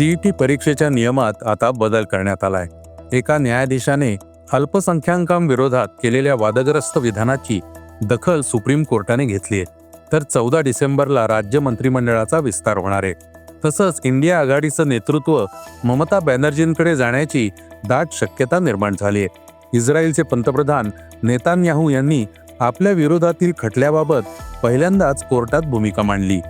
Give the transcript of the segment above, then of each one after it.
CET परीक्षेच्या नियमात आता बदल करण्यात आलाय. एका न्यायाधीशाने अल्पसंख्याकांविरोधात केलेल्या वादग्रस्त विधानाची दखल सुप्रीम कोर्टाने घेतली आहे. तर चौदा डिसेंबरला राज्य मंत्रिमंडळाचा विस्तार होणार आहे. तसंच इंडिया आघाडीचं नेतृत्व ममता बॅनर्जींकडे जाण्याची दाट शक्यता निर्माण झाली आहे. इस्रायलचे पंतप्रधान नेतान्याहू यांनी आपल्या विरोधातील खटल्याबाबत पहिल्यांदाच कोर्टात भूमिका मांडली.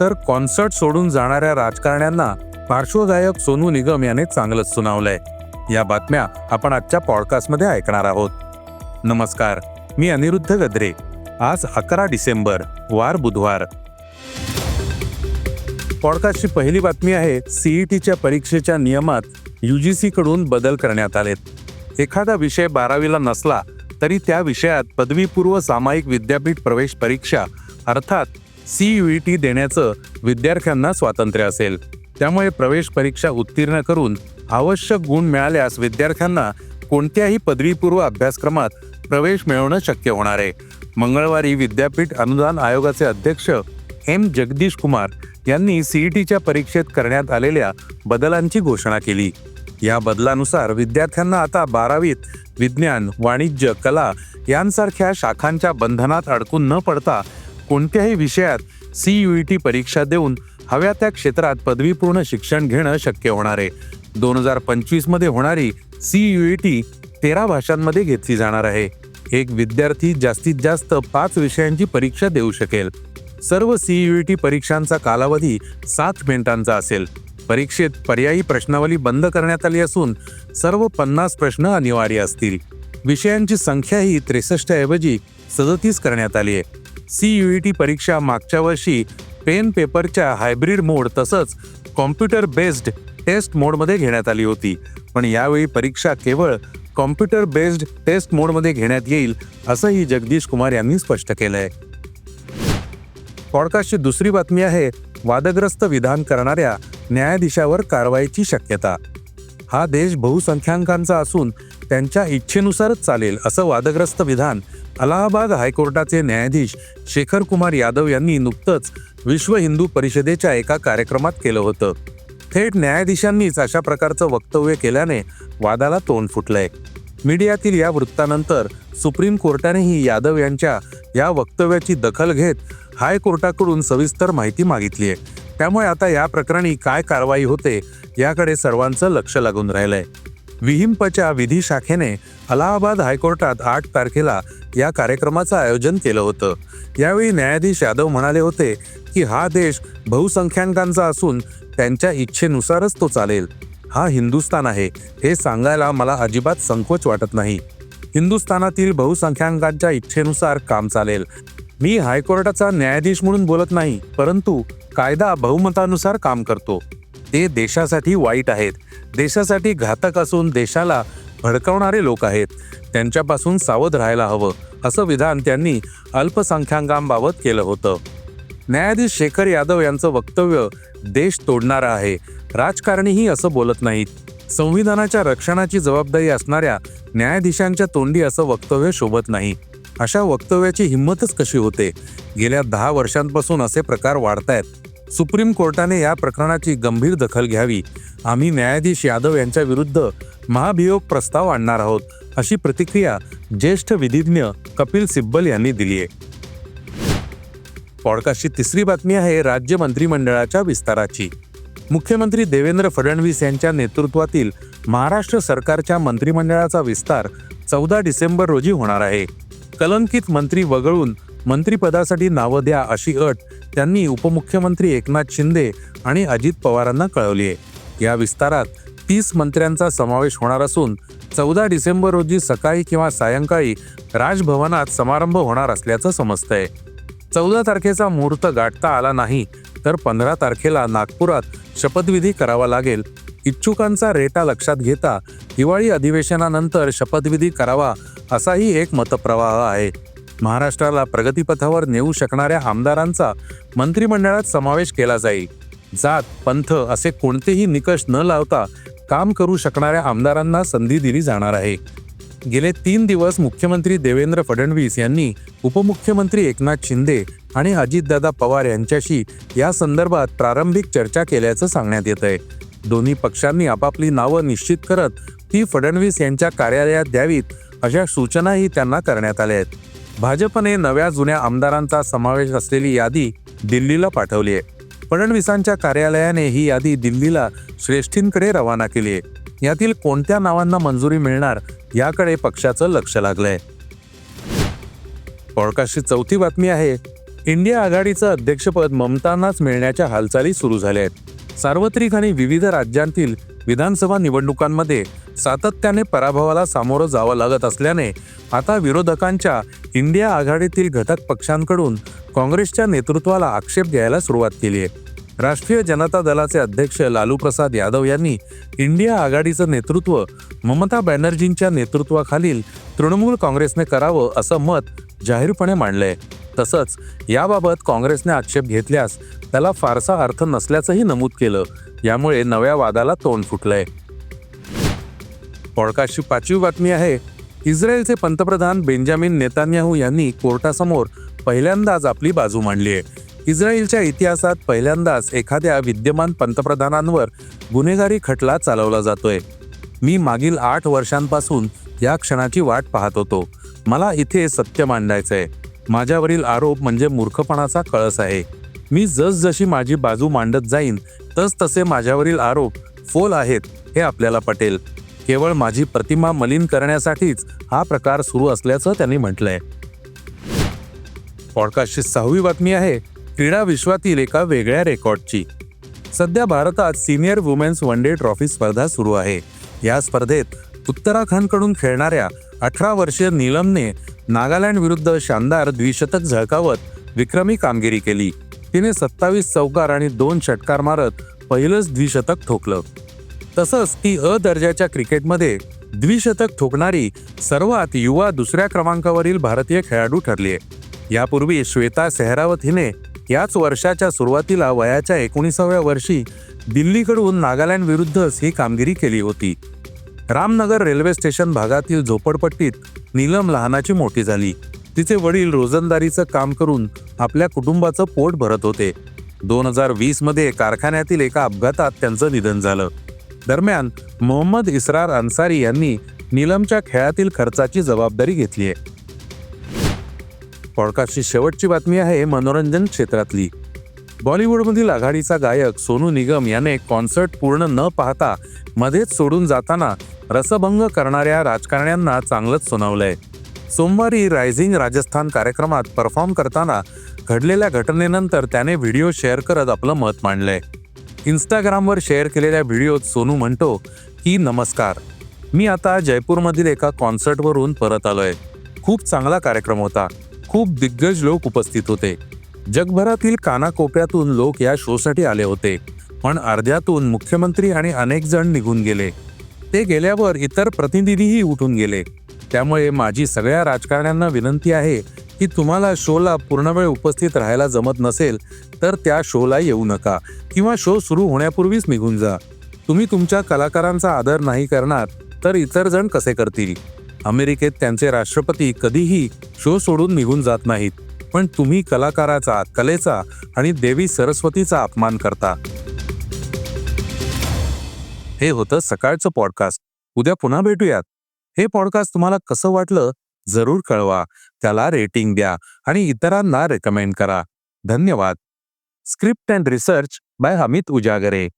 तर कॉन्सर्ट सोडून जाणाऱ्या राजकारण्यांना पार्श्वगायक सोनू निगम याने चांगलंच सुनावलंय. या बातम्या आपण आजच्या पॉडकास्टमध्ये ऐकणार आहोत. नमस्कार मी अनिरुद्ध गद्रे. आज अकरा डिसेंबर वार बुधवार. पॉडकास्टची पहिली बातमी आहे सीईटीच्या परीक्षेच्या नियमात युजीसी कडून बदल करण्यात आलेत. एखादा विषय बारावीला नसला तरी त्या विषयात पदवीपूर्व सामायिक विद्यापीठ प्रवेश परीक्षा अर्थात सीईटी देण्याचं विद्यार्थ्यांना स्वातंत्र्य असेल. त्यामुळे प्रवेश परीक्षा उत्तीर्ण करून आवश्यक गुण मिळाल्यास विद्यार्थ्यांना कोणत्याही पदवीपूर्व अभ्यासक्रमात प्रवेश मिळवणं शक्य होणार आहे. मंगळवारी विद्यापीठ अनुदान आयोगाचे अध्यक्ष एम. जगदीश कुमार यांनी सीईटीच्या परीक्षेत करण्यात आलेल्या बदलांची घोषणा केली. या बदलानुसार विद्यार्थ्यांना आता बारावीत विज्ञान वाणिज्य कला यांसारख्या शाखांच्या बंधनात अडकून न पडता कोणत्याही विषयात सीयूईटी परीक्षा देऊन हव्या त्या क्षेत्रात पदवीपूर्ण शिक्षण घेणं शक्य होणार आहे. दोन हजार पंचवीसमध्ये होणारी सीयूईटी तेरा भाषांमध्ये घेतली जाणार आहे. एक विद्यार्थी जास्तीत जास्त पाच विषयांची परीक्षा देऊ शकेल. सर्व सीयूईटी परीक्षांचा कालावधी सात मिनिटांचा असेल. परीक्षेत पर्यायी प्रश्नावली बंद करण्यात आली असून सर्व पन्नास प्रश्न अनिवार्य असतील. विषयांची संख्याही त्रेसष्ट ऐवजी सदतीस करण्यात आली आहे. सीयूईटी परीक्षा मागच्या वर्षी पेन पेपरच्या हायब्रिड मोड तसंच कॉम्प्युटर बेस्ड टेस्ट मोडमध्ये घेण्यात आली होती. पण यावेळी परीक्षा केवळ कॉम्प्युटर बेस्ड टेस्ट मोडमध्ये घेण्यात येईल असंही जगदीश कुमार यांनी स्पष्ट केलं आहे पॉडकास्टची दुसरी बातमी आहे वादग्रस्त विधान करणाऱ्या न्यायाधीशावर कारवाईची शक्यता. हा देश बहुसंख्याकांचा असून त्यांच्या इच्छेनुसारच चालेल असं वादग्रस्त विधान अलाहाबाद हायकोर्टाचे न्यायाधीश शेखर कुमार यादव यांनी नुकतंच विश्व हिंदू परिषदेच्या एका कार्यक्रमात केलं होतं. थेट न्यायाधीशांनीच अशा प्रकारचं वक्तव्य केल्याने वादाला तोंड फुटलंय. मीडियातील या वृत्तानंतर सुप्रीम कोर्टानेही यादव यांच्या या वक्तव्याची दखल घेत हायकोर्टाकडून सविस्तर माहिती मागितली आहे त्यामुळे आता या प्रकरणी काय कारवाई होते याकडे सर्वांचं लक्ष लागून राहिलंय. विहिंपच्या विधी शाखेने अलाहाबाद हायकोर्टात आठ तारखेला या कार्यक्रमाचं आयोजन केलं होतं. यावेळी न्यायाधीश यादव म्हणाले होते की हा देश बहुसंख्याकांचा असून त्यांच्या इच्छेनुसारच तो चालेल. हा हिंदुस्थान आहे. हे सांगायला मला अजिबात संकोच वाटत नाही. हिंदुस्थानातील बहुसंख्याकांच्या इच्छेनुसार काम चालेल. मी हायकोर्टाचा न्यायाधीश म्हणून बोलत नाही परंतु कायदा बहुमतानुसार काम करतो. ते देशासाठी वाईट आहेत. देशासाठी घातक असून देशाला भडकवणारे लोक आहेत. त्यांच्यापासून सावध राहायला हवं. असं विधान त्यांनी अल्पसंख्याकांबाबत केलं होतं. न्यायाधीश शेखर यादव यांचं वक्तव्य देश तोडणारं आहे. राजकारणीही असं बोलत नाहीत. संविधानाच्या रक्षणाची जबाबदारी असणाऱ्या न्यायाधीशांच्या तोंडी असं वक्तव्य शोभत नाही. अशा वक्तव्याची हिंमतच कशी होते? गेल्या दहा वर्षांपासून असे प्रकार वाढतायत. सुप्रीम कोर्टाने या प्रकरणाची गंभीर दखल घ्यावी. आम्ही न्यायाधीश यादव यांच्या विरुद्ध महाभियोग प्रस्ताव आणणार आहोत. अशी प्रतिक्रिया ज्येष्ठ विधिज्ञ कपिल सिब्बल यांनी दिली आहे पॉडकास्टची तिसरी बातमी आहे राज्य मंत्रिमंडळाच्या विस्ताराची. मुख्यमंत्री देवेंद्र फडणवीस यांच्या नेतृत्वातील महाराष्ट्र सरकारच्या मंत्रिमंडळाचा विस्तार चौदा डिसेंबर रोजी होणार आहे. कलंकित मंत्री वगळून मंत्रिपदासाठी नावं द्या अशी अट त्यांनी उपमुख्यमंत्री एकनाथ शिंदे आणि अजित पवारांना कळवली आहे या विस्तारात तीस मंत्र्यांचा समावेश होणार असून चौदा डिसेंबर रोजी सकाळी किंवा सायंकाळी राजभवनात समारंभ होणार असल्याचं समजतंय. चौदा तारखेचा मुहूर्त गाठता आला नाही तर पंधरा तारखेला नागपुरात शपथविधी करावा लागेल. इच्छुकांचा रेटा लक्षात घेता हिवाळी अधिवेशनानंतर शपथविधी करावा असाही एक मतप्रवाह आहे. महाराष्ट्राला प्रगतीपथावर नेऊ शकणाऱ्या आमदारांचा मंत्रिमंडळात समावेश केला जाईल. जात पंथ असे कोणतेही निकष न लावता काम करू शकणाऱ्या आमदारांना संधी दिली जाणार आहे. गेले तीन दिवस मुख्यमंत्री देवेंद्र फडणवीस यांनी उपमुख्यमंत्री एकनाथ शिंदे आणि अजितदादा पवार यांच्याशी या संदर्भात प्रारंभिक चर्चा केल्याचं सांगण्यात येत आहे दोन्ही पक्षांनी आपापली नावं निश्चित करत ती फडणवीस यांच्या कार्यालयात द्यावीत अशा सूचनाही त्यांना करण्यात आल्या आहेत. भाजपने नव्या जुन्या आमदारांचा समावेश असलेली यादी दिल्लीला पाठवली आहे. फडणवीसांच्या कार्यालयाने ही यादी दिल्लीला श्रेष्ठींकडे रवाना केली आहे. यातील कोणत्या नावांना मंजुरी मिळणार याकडे पक्षाचं लक्ष लागलंय. पॉडकास्टची चौथी बातमी आहे इंडिया आघाडीचं अध्यक्षपद ममतांनाच मिळण्याच्या हालचाली सुरू झाल्या आहेत सार्वत्रिक आणि विविध राज्यांतील विधानसभा निवडणुकांमध्ये सातत्याने पराभवाला सामोरं जावं लागत असल्याने आता विरोधकांच्या इंडिया आघाडीतील घटक पक्षांकडून काँग्रेसच्या नेतृत्वाला आक्षेप घ्यायला सुरुवात केली आहे. राष्ट्रीय जनता दलाचे अध्यक्ष लालू प्रसाद यादव यांनी इंडिया आघाडीचं नेतृत्व ममता बॅनर्जींच्या नेतृत्वाखालील तृणमूल काँग्रेसने करावं असं मत जाहीरपणे मांडलंय. तसंच याबाबत काँग्रेसने आक्षेप घेतल्यास त्याला फारसा अर्थ नसल्याचंही नमूद केलं. यामुळे नव्या वादाला तोंड फुटलंय. पॉडकास्टची पाचवी बातमी आहे इस्रायलचे पंतप्रधान बेंजामिन नेतान्याहू यांनी कोर्टासमोर पहिल्यांदाच आपली बाजू मांडली आहे. इस्रायलच्या इतिहासात पहिल्यांदाच एखाद्या विद्यमान पंतप्रधानांवर गुन्हेगारी खटला चालवला जातोय. मी मागील आठ वर्षांपासून या क्षणाची वाट पाहत होतो. मला इथे सत्य मांडायचंय. माझ्यावरील आरोप म्हणजे मूर्खपणाचा कळस आहे. मी जसजशी माझी बाजू मांडत जाईन तस तसे माझ्यावरील आरोप फोल आहेत हे आपल्याला पटेल. केवळ माझी प्रतिमा मलिन करण्यासाठीच हा प्रकार सुरू असल्याचं त्यांनी म्हटलंय. पॉडकास्टची सहावी बातमी आहे क्रीडा विश्वातील एका वेगळ्या रेकॉर्डची. सध्या भारतात senior women's one day trophy स्पर्धा सुरू आहे. या स्पर्धेत उत्तराखंडकडून खेळणाऱ्या अठरा वर्षीय नीलमने नागालँड विरुद्ध शानदार द्विशतक झळकावत विक्रमी कामगिरी केली. तिने सत्तावीस चौकार आणि दोन षटकार मारत पहिलंच द्विशतक ठोकलं. तसंच ती अ दर्जाच्या क्रिकेटमध्ये द्विशतक ठोकणारी सर्वात युवा दुसऱ्या क्रमांकावरील भारतीय खेळाडू ठरली आहे यापूर्वी श्वेता सेहरावत हिने याच वर्षाच्या सुरुवातीला वयाच्या एकोणीसाव्या वर्षी दिल्लीकडून नागालँड विरुद्धच ही कामगिरी केली होती. रामनगर रेल्वे स्टेशन भागातील झोपडपट्टीत नीलम लहानाची मोठी झाली. तिचे वडील रोजंदारीचं काम करून आपल्या कुटुंबाचं पोट भरत होते. दोन हजार वीसमध्ये कारखान्यातील एका अपघातात त्यांचं निधन झालं. दरम्यान मोहम्मद इस्रार अन्सारी यांनी नीलमच्या खेळातील खर्चाची जबाबदारी घेतली आहे पॉडकास्टची शेवटची बातमी आहे मनोरंजन क्षेत्रातली. बॉलिवूडमधील आघाडीचा गायक सोनू निगम याने कॉन्सर्ट पूर्ण न पाहता मध्येच सोडून जाताना रसभंग करणाऱ्या राजकारण्यांना चांगलंच सुनावलंय. सोमवारी रायझिंग राजस्थान कार्यक्रमात परफॉर्म करताना घडलेल्या घटनेनंतर त्याने व्हिडिओ शेअर करत आपलं मत मांडलंय. इंस्टाग्रामवर शेअर केलेल्या व्हिडिओत सोनू म्हणतो की नमस्कार. मी आता जयपूरमधील एका कॉन्सर्टवरून परत आलोय. खूप चांगला कार्यक्रम होता. खूप दिग्गज लोक उपस्थित होते. जगभरातील कानाकोपऱ्यातून लोक या शोसाठी आले होते. पण अर्ध्यातून मुख्यमंत्री आणि अनेक जण निघून गेले. ते गेल्यावर इतर प्रतिनिधीही उठून गेले. त्यामुळे माझी सगळ्या राजकारण्यांना विनंती आहे की तुम्हाला शोला पूर्ण वेळ उपस्थित राहायला जमत नसेल तर त्या शोला येऊ नका किंवा शो सुरू होण्यापूर्वीच निघून जा. तुम्ही तुमच्या कलाकारांचा आदर नाही करणार तर इतर जण कसे करतील? अमेरिकेत त्यांचे राष्ट्रपती कधीही शो सोडून निघून जात नाहीत. पण तुम्ही कलाकाराचा कलेचा आणि देवी सरस्वतीचा अपमान करता. हे होतं सकाळचं पॉडकास्ट. उद्या पुन्हा भेटूयात. हे पॉडकास्ट तुम्हाला कसं वाटलं जरूर कळवा. त्याला रेटिंग द्या आणि इतरांना रेकमेंड करा. धन्यवाद. Script and research by Amit Ujagare.